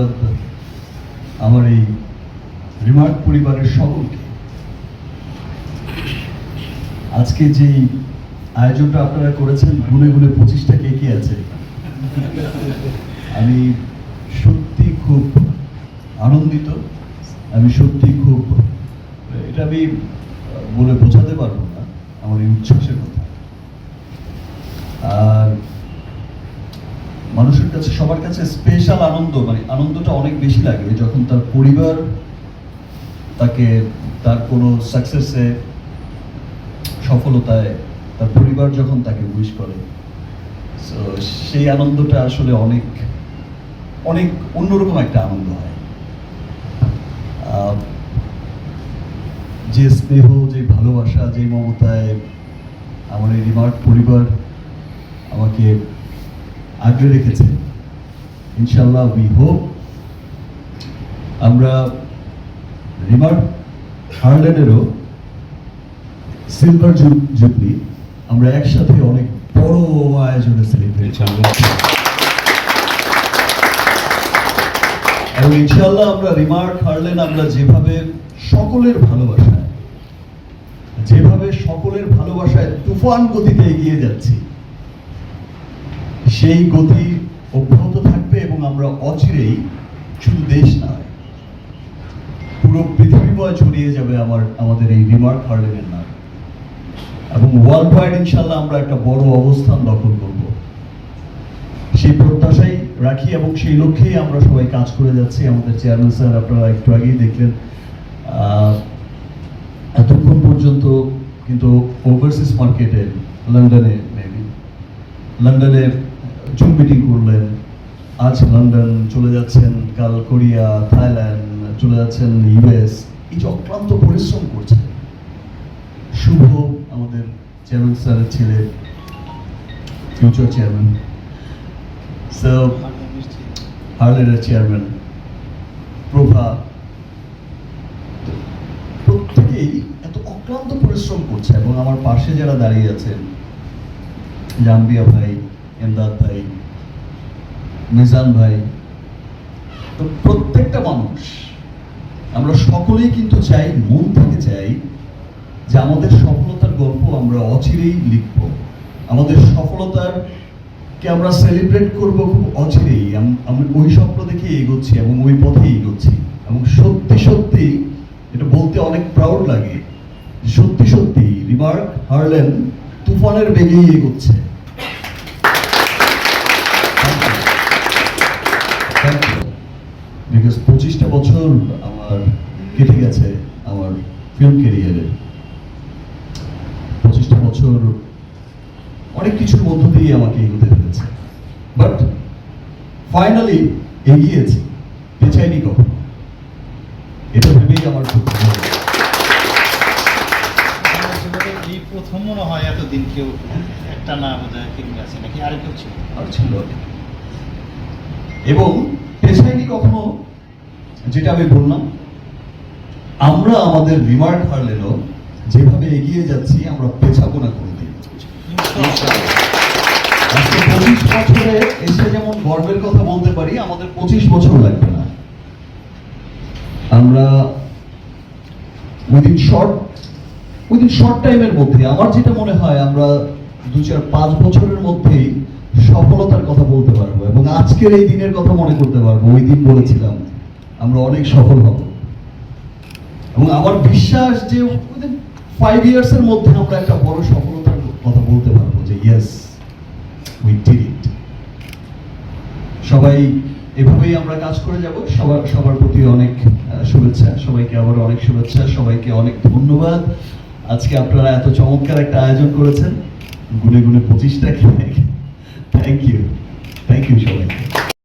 ধন্যবাদ আমার এই রিমার্ক পরিবারের সকলকে। আজকে যে আয়োজনটা আপনারা করেছেন, গুনে গুনে পঁচিশটা কে কি আছে, আমি সত্যি খুব আনন্দিত, আমি সত্যি খুব, এটা আমি বলে বোঝাতে পারব না, আমার এই উচ্ছ্বাসের কথা। আর কাছে সবার কাছে স্পেশাল আনন্দ মানে আনন্দটা অনেক বেশি লাগে। যখন তার পরিবার তাকে তার কোনো সাকসেসে সফলতায় তার পরিবার যখন তাকে উইশ করে So, সেই আনন্দটা আসলে অনেক অনেক অন্যরকম একটা আনন্দ হয়। যে স্নেহ যে ভালোবাসা যে মমতায় আমার এই রিমার্ক পরিবার আমাকে আগলে রেখেছে। ইনশাল্লাহ উই হোপ আমরা রিমার্ক হার্ল্যান্ডেরও সিলভার জুবলি আমরা একসাথে অনেক বড় আয়োজনে সেলিব্রেট করব। এবং ইনশাল্লাহ আমরা রিমার্ক হারলেন আমরা যেভাবে সকলের ভালোবাসায়, যেভাবে সকলের ভালোবাসায় তুফান গতিতে এগিয়ে যাচ্ছি, সেই গতি অব্যাহত আমরা অচিরেই শুধু দেশ নয় পুরো পৃথিবীময় ছড়িয়ে যাবে আমার, আমাদের এই রিমার্ক হার্লেনের নাম। এবং ওয়ার্ল্ড ওয়াইড ইনশাল্লাহ আমরা একটা বড় অবস্থান দখল করব। সেই প্রত্যাশাই রাখি এবং সেই লক্ষ্যেই আমরা সবাই কাজ করে যাচ্ছি। আমাদের চেয়ারম্যান স্যার, আপনারা একটু আগেই দেখলেন এতক্ষণ পর্যন্ত কিন্তু ওভারসিজ মার্কেটে লন্ডনে মেবি লন্ডনে জুম মিটিং করলেন। আজ লন্ডন চলে যাচ্ছেন, কাল কোরিয়া, থাইল্যান্ড চলে যাচ্ছেন, ইউএস। এই যে অক্লান্ত পরিশ্রম করছেন। শুভ আমাদের চেয়ারম্যান স্যারের ছেলে ফিউচার চেয়ারম্যান স্যার হার্লের চেয়ারম্যান প্রভা। প্রত্যেকেই এত অক্লান্ত পরিশ্রম করছে এবং আমার পাশে যারা দাঁড়িয়ে আছেন, জাম্বিয়া ভাই, এমদাদ ভাই মিজান ভাই, তো প্রত্যেকটা মানুষ, আমরা সকলেই কিন্তু চাই, মন থেকে চাই, যে আমাদের সফলতার গল্প আমরা অচিরেই লিখব। আমাদের সফলতার কে আমরা সেলিব্রেট করব খুব অচিরেই। আমি ওই স্বপ্ন দেখে এগোচ্ছি এবং ওই পথে এগোচ্ছি। এবং সত্যি সত্যি, এটা বলতে অনেক প্রাউড লাগে সত্যি সত্যি রিমার্ক হারলেন তুফানের বেগেই এগোচ্ছে। বিকজ পঁচিশটা বছর আমার কেটে গেছে আমার ফিল্ম ক্যারিয়ারে পঁচিশটা বছর অনেক কিছুর মধ্য দিয়ে আমাকে এগোতে ফেলেছে বাট ফাইনালি এগিয়েছি পেছাইনি কখনো। এটা ভেবেই আমার খুব ভালো প্রথম মনে হয় এতদিন কেউ একটা না বোধহয় ফিল্ম আছে নাকি? আর কেউ ছিল? আর ছিল। এবং পেছাইনি কখনো যেটা আমি বললাম আমরা আমাদের রিমার্ক হারলেনও যেভাবে এগিয়ে যাচ্ছি আমরা পেছাবো না কোনোদিন পঁচিশ বছরে এসে যেমন গর্বের কথা বলতে পারি আমাদের পঁচিশ বছর লাগবে না। আমরা উইদিন শর্ট উইদিন শর্ট টাইমের মধ্যে আমার যেটা মনে হয় আমরা দু চার পাঁচ বছরের মধ্যেই সফলতার কথা বলতে পারব এবং আজকের এই দিনের কথা মনে করতে পারব। ওই দিন বলেছিলাম আমরা অনেক সফল হব। এবং আমার বিশ্বাস যে ফাইভ ইয়ার্স এর মধ্যে আমরা একটা বড় সফলতার কথা বলতে পারব যে ইয়েস উই ডিড ইট সবাই এভাবেই আমরা কাজ করে যাব। সবার সবার প্রতি অনেক শুভেচ্ছা। সবাইকে আবার অনেক শুভেচ্ছা। সবাইকে অনেক ধন্যবাদ। আজকে আপনারা এত চমৎকার একটা আয়োজন করেছেন। গুনে গুনে পঁচিশটা খেয়ে থ্যাংক ইউ